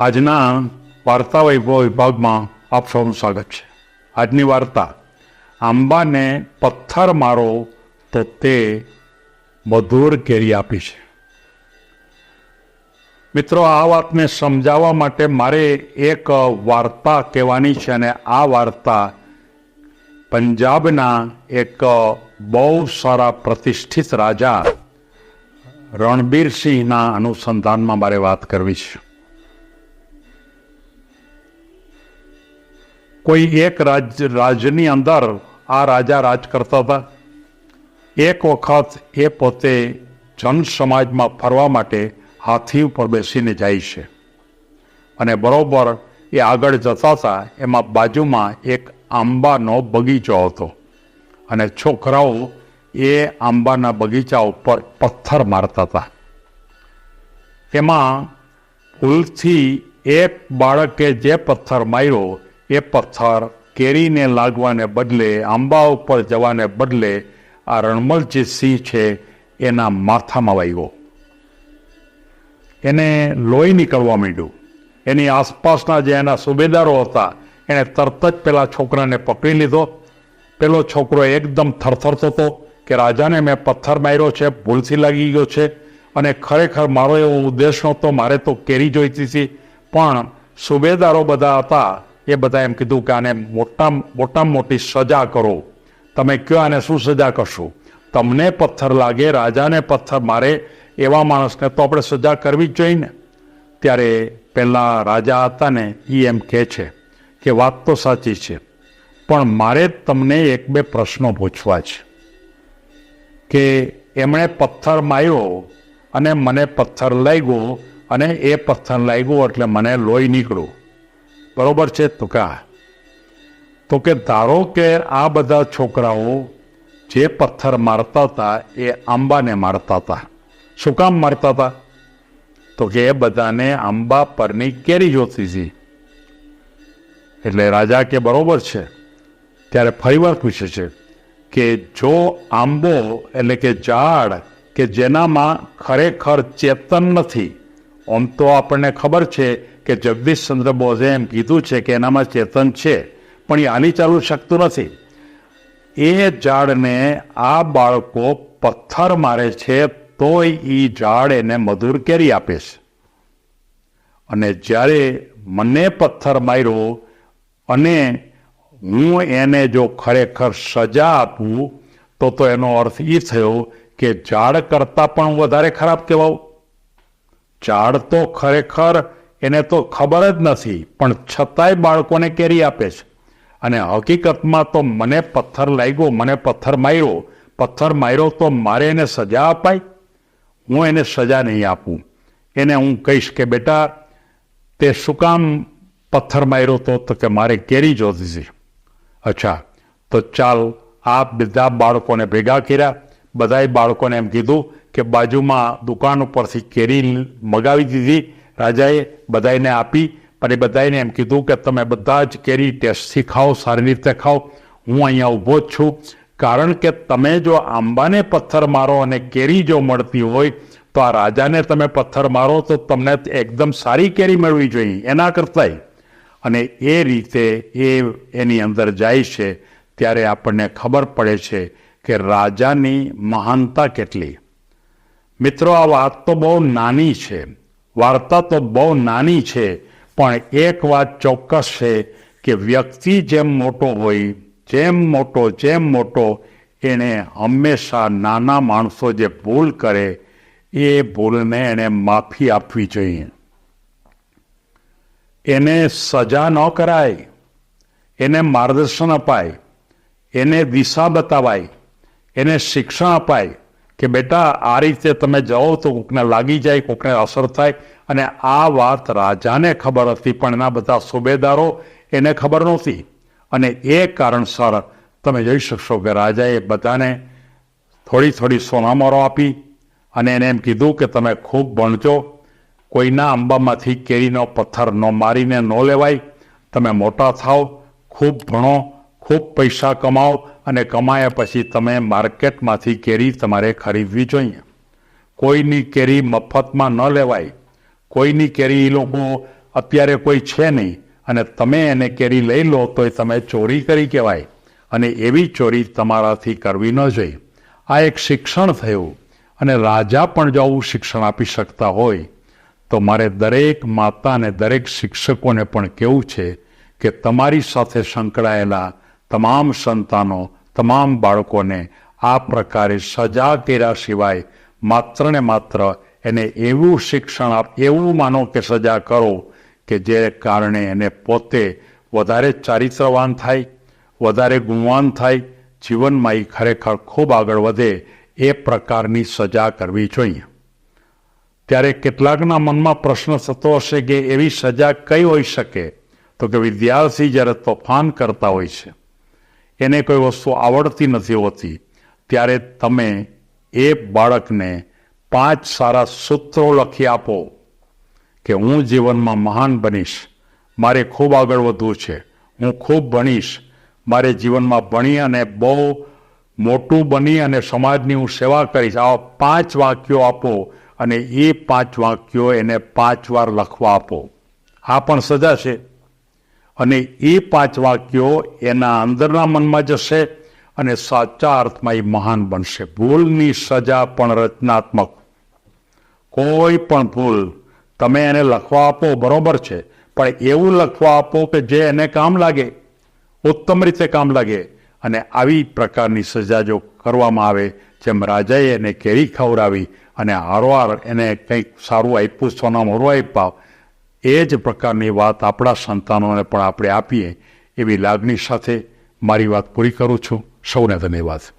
આજના વાર્તા વૈભવ વિભાગમાં આપ સૌનું સ્વાગત છે. આજની વાર્તા, આંબાને પથ્થર મારો તો તે મધુર કેરી આપી છે. મિત્રો, આ વાતને સમજાવવા માટે મારે એક વાર્તા કહેવાની છે અને આ વાર્તા પંજાબના એક બહુ સારા પ્રતિષ્ઠિત રાજા રણબીરસિંહના અનુસંધાનમાં મારે વાત કરવી છે. કોઈ એક રાજ, રાજની અંદર આ રાજા રાજ કરતા હતા. એક વખત એ પોતે જન સમાજમાં ફરવા માટે હાથી ઉપર બેસીને જાય છે. અને બરોબર એ આગળ જતા હતા, એમાં બાજુમાં એક આંબાનો બગીચો હતો. અને છોકરાઓ એ આંબાના બગીચા ઉપર પથ્થર મારતા હતા. એમાં ભૂલથી એક બાળકે જે પથ્થર માર્યો એ પથ્થર કેરીને લાગવાને બદલે, આંબા ઉપર જવાને બદલે આ રણમલજી સિંહ છે એના માથામાં વાગ્યો એને લોહી નીકળવા માંડ્યું. એની આસપાસના જે એના સુબેદારો હતા, એણે તરત જ પેલા છોકરાને પકડી લીધો. પેલો છોકરો એકદમ થરથરતો હતો કે, રાજાને મેં પથ્થર માર્યો છે, ભૂલથી લાગી ગયો છે અને ખરેખર મારો એવો ઉદ્દેશ નહોતો, મારે તો કેરી જોઈતી હતી પણ સુબેદારો બધા હતા એ બધા એમ કીધું કે આને મોટા મોટામાં મોટી સજા કરો. તમે કયો આને શું સજા કરશો? તમને પથ્થર લાગે, રાજાને પથ્થર મારે, એવા માણસને તો આપણે સજા કરવી જ જોઈએ ને ત્યારે પહેલાં રાજા હતા ને એ એમ કહે છે કે વાત તો સાચી છે, પણ મારે તમને એક બે પ્રશ્નો પૂછવા છે. કે એમણે પથ્થર માર્યો અને મને પથ્થર લાગ્યો અને એ પથ્થર લાગ્યો એટલે મને લોહી નીકળ્યું. બરોબર છે? તો કા? તો કે ધારો કે આ બધા છોકરાઓ જે પથ્થર મારતા હતા, એ આંબાને મારતા હતા. શું કામ મારતા હતા? તો કે એ બધાને આંબા પરની કેરી જોતી હતી. એટલે રાજા કે બરોબર છે? ત્યારે ફરીવાર પૂછે છે કે જો આંબો એટલે કે ઝાડ કે જેનામાં ખરેખર ચેતન નથી આમ તો આપણને ખબર છે કે જગદીશચંદ્ર બોઝે એમ કીધું છે કે એનામાં ચેતન છે, પણ એ હાલી ચાલુ શકતું નથી. એ ઝાડને આ બાળકો પથ્થર મારે છે, તોય એ ઝાડ એને મધુર કેરી આપે છે. અને જ્યારે મને પથ્થર માર્યો અને હું એને જો ખરેખર સજા આપું, તો તો એનો અર્થ એ થયો કે ઝાડ કરતાં પણ વધારે ખરાબ કહેવાવું ઝાડ તો ખરેખર એને તો ખબર જ નથી, પણ છતાંય બાળકોને કેરી આપે છે. અને હકીકતમાં તો મને પથ્થર લાગ્યો, મને પથ્થર માર્યો. પથ્થર માર્યો તો મારે એને સજા અપાય હું એને સજા નહીં આપું. એને હું કહીશ કે બેટા, તે શું કામ પથ્થર માર્યો તો? તો કે મારે કેરી જોતી હતી અચ્છા, તો ચાલ, આ બધા બાળકોને ભેગા કર્યા. બધાય બાળકોને એમ કીધું કે બાજુમાં દુકાન ઉપરથી કેરી મગાવી દીધી. રાજાએ બધાને આપી અને બધાને એમ કીધું કે તમે બધા જ કેરી ટેસ્ટથી ખાઓ સારી રીતે ખાઓ. હું અહીંયા ઊભો જ છું. કારણ કે તમે જો આંબાને પથ્થર મારો અને કેરી જો મળતી હોય, તો આ રાજાને તમે પથ્થર મારો તો તમને એકદમ સારી કેરી મેળવી જોઈએ, એના કરતાંય. અને એ રીતે એ એની અંદર જાય છે, ત્યારે આપણને ખબર પડે છે કે રાજાની મહાનતા કેટલી. મિત્રો, આ વાત તો બહુ નાની છે. વાર્તા તો બહુ નાની છે, પણ એક વાત ચોક્કસ છે કે વ્યક્તિ જેમ મોટો હોય, જેમ મોટો જેમ મોટો, એણે હંમેશા નાના માણસો જે ભૂલ કરે, એ ભૂલને એણે માફી આપવી જોઈએ. એને સજા ન કરાય, એને માર્ગદર્શન અપાય, એને દિશા બતાવાય, એને શિક્ષણ અપાય કે બેટા, આ રીતે તમે જાઓ તો કોકને લાગી જાય, કોકને અસર થાય અને આ વાત રાજાને ખબર હતી, પણ એના બધા સુબેદારો એને ખબર નહોતી. અને એ કારણસર તમે જોઈ શકશો કે રાજાએ બધાને થોડી થોડી સોનામારો આપી અને એને એમ કીધું કે તમે ખૂબ ભણજો, કોઈના આંબામાંથી કેરીનો પથ્થર ન મારીને ન લેવાય, તમે મોટા થાવ ખૂબ ભણો ખૂબ પૈસા કમાઓ અને કમાયા પછી તમે માર્કેટમાંથી કેરી તમારે ખરીદવી જોઈએ. કોઈની કેરી મફતમાં ન લેવાય. કોઈની કેરી એ લોકો અત્યારે કોઈ છે નહીં અને તમે એને કેરી લઈ લો તો એ તમે ચોરી કરી કહેવાય અને એવી ચોરી તમારાથી કરવી ન જોઈએ. આ એક શિક્ષણ થયું અને રાજા પણ જો આવું શિક્ષણ આપી શકતા હોય તો મારે દરેક માતા અને દરેક શિક્ષકોને પણ કહેવું છે કે તમારી સાથે સંકળાયેલા તમામ સંતાનો, તમામ બાળકોને આ પ્રકારે સજા કર્યા સિવાય માત્ર ને માત્ર એને એવું શિક્ષણ આપ, એવું માનો કે સજા કરો કે જે કારણે એને પોતે વધારે ચારિત્રવાન થાય, વધારે ગુણવાન થાય, જીવનમાં એ ખરેખર ખૂબ આગળ વધે એ પ્રકારની સજા કરવી જોઈએ. ત્યારે કેટલાકના મનમાં પ્રશ્ન થતો હશે કે એવી સજા કઈ હોઈ શકે? તો કે વિદ્યાર્થી જ્યારે તોફાન કરતા હોય છે એને કોઈ વસ્તુ આવડતી નથી હોતી. ત્યારે તમે એ બાળકને પાંચ સારા સૂત્રો લખી આપો કે હું જીવનમાં મહાન બનીશ. મારે ખૂબ આગળ વધવું છે. હું ખૂબ ભણીશ. મારે જીવનમાં ભણી અને બહુ મોટું બની અને સમાજની હું સેવા કરીશ. આવા પાંચ વાક્યો આપો અને એ પાંચ વાક્યો એને પાંચ વાર લખવા આપો. આ પણ સજા છે. અને એ પાંચ વાક્યો એના અંદરના મનમાં જશે અને સાચા અર્થમાં એ મહાન બનશે. ભૂલની સજા પણ રચનાત્મક. કોઈ પણ ભૂલ તમે એને લખવા આપો, બરોબર છે, પણ એવું લખવા આપો કે જે એને કામ લાગે, ઉત્તમ રીતે કામ લાગે અને આવી પ્રકારની સજા જો કરવામાં આવે, જેમ રાજાએ એને કેરી ખવડાવી અને હારવાર એને કંઈક સારું આપ્યું, સોનામ મોરું આપ્યા એ જ પ્રકારની વાત આપણા સંતાનોને પણ આપણે આપીએ એવી લાગણી સાથે મારી વાત પૂરી કરું છું. સૌને ધન્યવાદ.